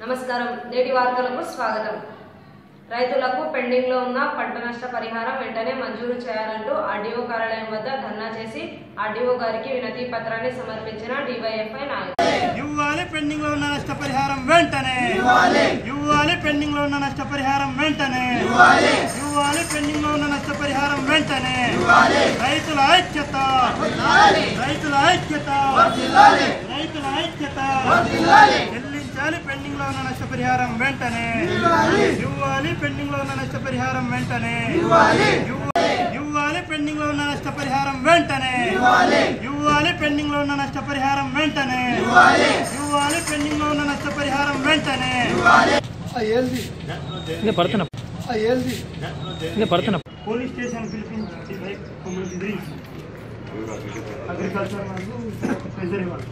నమస్కారం. నేటి వార్తలకు స్వాగతం. రైతులకు పెండింగ్లో ఉన్న పంట నష్ట పరిహారం వెంటనే మంజూరు చేయాలంటూ ఆర్డీఓ కార్యాలయం వద్ద ధర్నా చేసి ఆర్డీఓ గారికి వినతి పత్రాన్ని సమర్పించిన డివైఎఫ్ఐ నాయకులు ఇవ్వాలి పెండింగ్లో ఉన్న నష్టపరిహారం వెంటనే. ఇవ్వాలి. పెండింగ్లో ఉన్న నష్టపరిహారం వెంటనే. ఇవ్వాలి. పెండింగ్లో ఉన్న నష్టపరిహారం వెంటనే. రైతుల ఐక్యత. రైతుల ఐక్యత. రైతుల ఐక్యత. చెల్లించాలి పెండింగ్లో ఉన్న నష్టపరిహారం వెంటనే. ఇవ్వాలి. పెండింగ్లో ఉన్న నష్టపరిహారం వెంటనే. ఇవ్వ- ఇవ్వాలి. పెండింగ్లో ఉన్న నష్టపరిహారం వెంటనే. ఇవ్వాలి. పెండింగ్లో ఉన్న నష్టపరిహారం వెంటనే. ఇవ్వాలి. పెండింగ్లో ఉన్న నష్టపరిహారం వెంటనే. ఇంకా పడుతున్నా. పోలీస్ స్టేషన్ పిలిపించి అగ్రికల్చర్ వాళ్ళు ట్రెజరీ వాళ్ళు.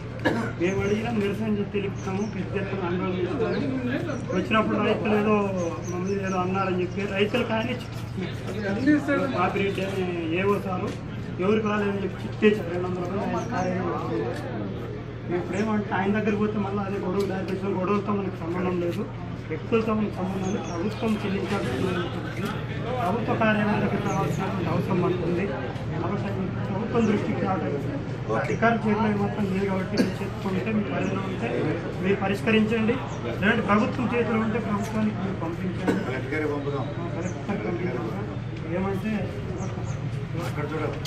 మేము అడిగినా నిరసన తెలుపుతాము పెద్ద ఎత్తున ఆందోళన చేస్తాము వచ్చినప్పుడు రైతులు ఏదో మమ్మల్ని ఏదో అన్నారని చెప్పి రైతులు కానీ ఆపరేట్ ఏవో సారు ఎవరికి రాలేదని చెప్పి చిట్టేసారు రెండు వందల కార్యాలయం ఇప్పుడు ఏమంటే ఆయన దగ్గరికి పోతే మళ్ళీ అదే గొడవ దారి తీసిన గొడవలతో మనకు సంబంధం లేదు. వ్యక్తులతో మనకు సంబంధం లేదు. ప్రభుత్వం చెల్లించాల్సిన ప్రభుత్వ కార్యాలయాలకు రావాల్సినటువంటి అవసరం ఉంది. కాబట్టి ప్రభుత్వం దృష్టికి రావడానికి అధికారుల చేతిలో మాత్రం లేదు కాబట్టి మీ చేతిలో ఉంటే మీ పరిధిలో ఉంటే మీరు పరిష్కరించండి. లేదంటే ప్రభుత్వం చేతిలో ఉంటే ప్రభుత్వానికి మీరు పంపించండి. కలెక్టర్ పంపించండి ఏమంటే అక్కడ చూడదు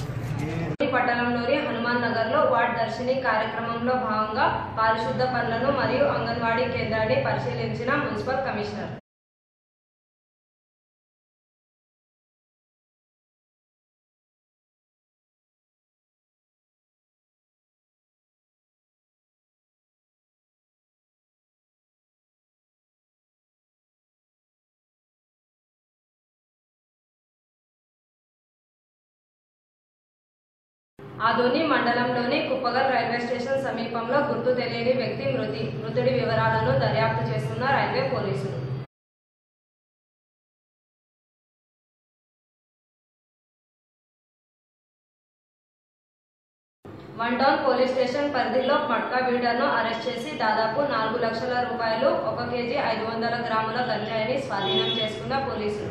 పట్టణంలోని హనుమాన్ నగర్లో వార్డ్ దర్శిని కార్యక్రమంలో భాగంగా పారిశుద్ధ పనులను మరియు అంగన్వాడీ కేంద్రాన్ని పరిశీలించిన మున్సిపల్ కమిషనర్. ఆదోని మండలంలోని కుప్పగల్ రైల్వే స్టేషన్ సమీపంలో గుర్తు తెలియని వ్యక్తి మృతి మృతుడి వివరాలను దర్యాప్తు చేస్తున్న రైల్వే పోలీసులు. వన్ టౌన్ పోలీస్ స్టేషన్ పరిధిలో మట్కా బీడర్ను అరెస్ట్ చేసి దాదాపు నాలుగు లక్షల రూపాయలు ఒక కేజీ ఐదు వందల గ్రాముల గంజాయిని స్వాధీనం చేసుకున్న పోలీసులు.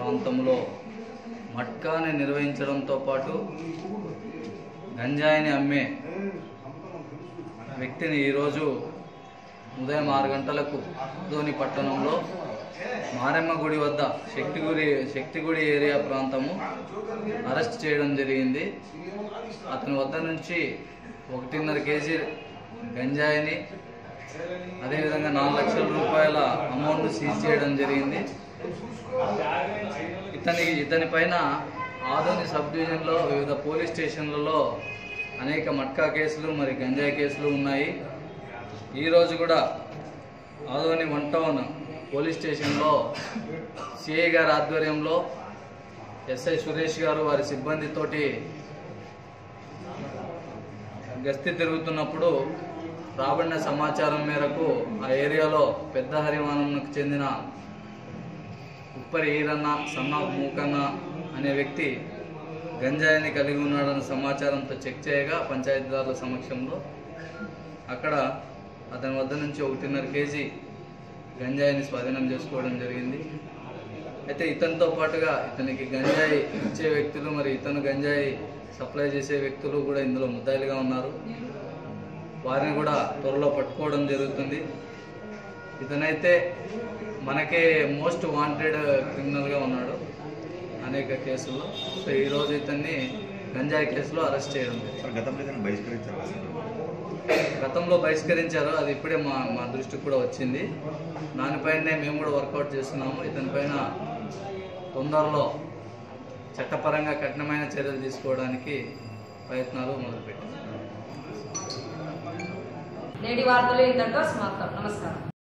ప్రాంతంలో మట్కాని నిర్వహించడంతో పాటు గంజాయిని అమ్మే వ్యక్తిని ఈరోజు ఉదయం ఆరు గంటలకు ధోని పట్టణంలో మారెమ్మ గుడి వద్ద శక్తిగుడి శక్తిగుడి ఏరియా ప్రాంతము అరెస్ట్ చేయడం జరిగింది. అతని వద్ద నుంచి ఒకటిన్నర కేజీ గంజాయిని అదేవిధంగా నాలుగు లక్షల రూపాయల అమౌంట్ సీజ్ చేయడం జరిగింది. ఇతని ఇతని పైన ఆదోని సబ్ డివిజన్లో వివిధ పోలీస్ స్టేషన్లలో అనేక మట్కా కేసులు మరి గంజాయి కేసులు ఉన్నాయి. ఈరోజు కూడా ఆదోని వన్ టౌన్ పోలీస్ స్టేషన్లో సిఐ గారి ఆధ్వర్యంలో ఎస్ఐ సురేష్ గారు వారి సిబ్బందితోటి గస్తీ తిరుగుతున్నప్పుడు రాబడిన సమాచారం మేరకు ఆ ఏరియాలో పెద్ద హరివానంకు చెందిన ఉప్పరి ఈరన్న సన్న మూకన్న అనే వ్యక్తి గంజాయిని కలిగి ఉన్నాడన్న సమాచారంతో చెక్ చేయగా పంచాయతీదారుల సమక్షంలో అక్కడ అతని వద్ద నుంచి ఒకటిన్నర కేజీ గంజాయిని స్వాధీనం చేసుకోవడం జరిగింది. అయితే ఇతనితో పాటుగా ఇతనికి గంజాయి ఇచ్చే వ్యక్తులు మరి ఇతను గంజాయి సప్లై చేసే వ్యక్తులు కూడా ఇందులో ముద్దాయిలుగా ఉన్నారు. వారిని కూడా త్వరలో పట్టుకోవడం జరుగుతుంది. ఇతనైతే మనకే మోస్ట్ వాంటెడ్ క్రిమినల్గా ఉన్నాడు అనేక కేసుల్లో. సో ఈరోజు ఇతన్ని గంజాయి కేసులో అరెస్ట్ చేయడం గతంలో ఇతను బహిష్కరించారు? అసలు గతంలో బహిష్కరించారు. అది ఇప్పుడే మా మా దృష్టికి కూడా వచ్చింది. దానిపైనే మేము కూడా వర్కౌట్ చేస్తున్నాము. ఇతనిపైన తొందరలో చట్టపరంగా కఠినమైన చర్యలు తీసుకోవడానికి ప్రయత్నాలు మొదలుపెట్టాం. నేటి వార్తలు ఇంతటితో సమాప్తం నమస్కారం.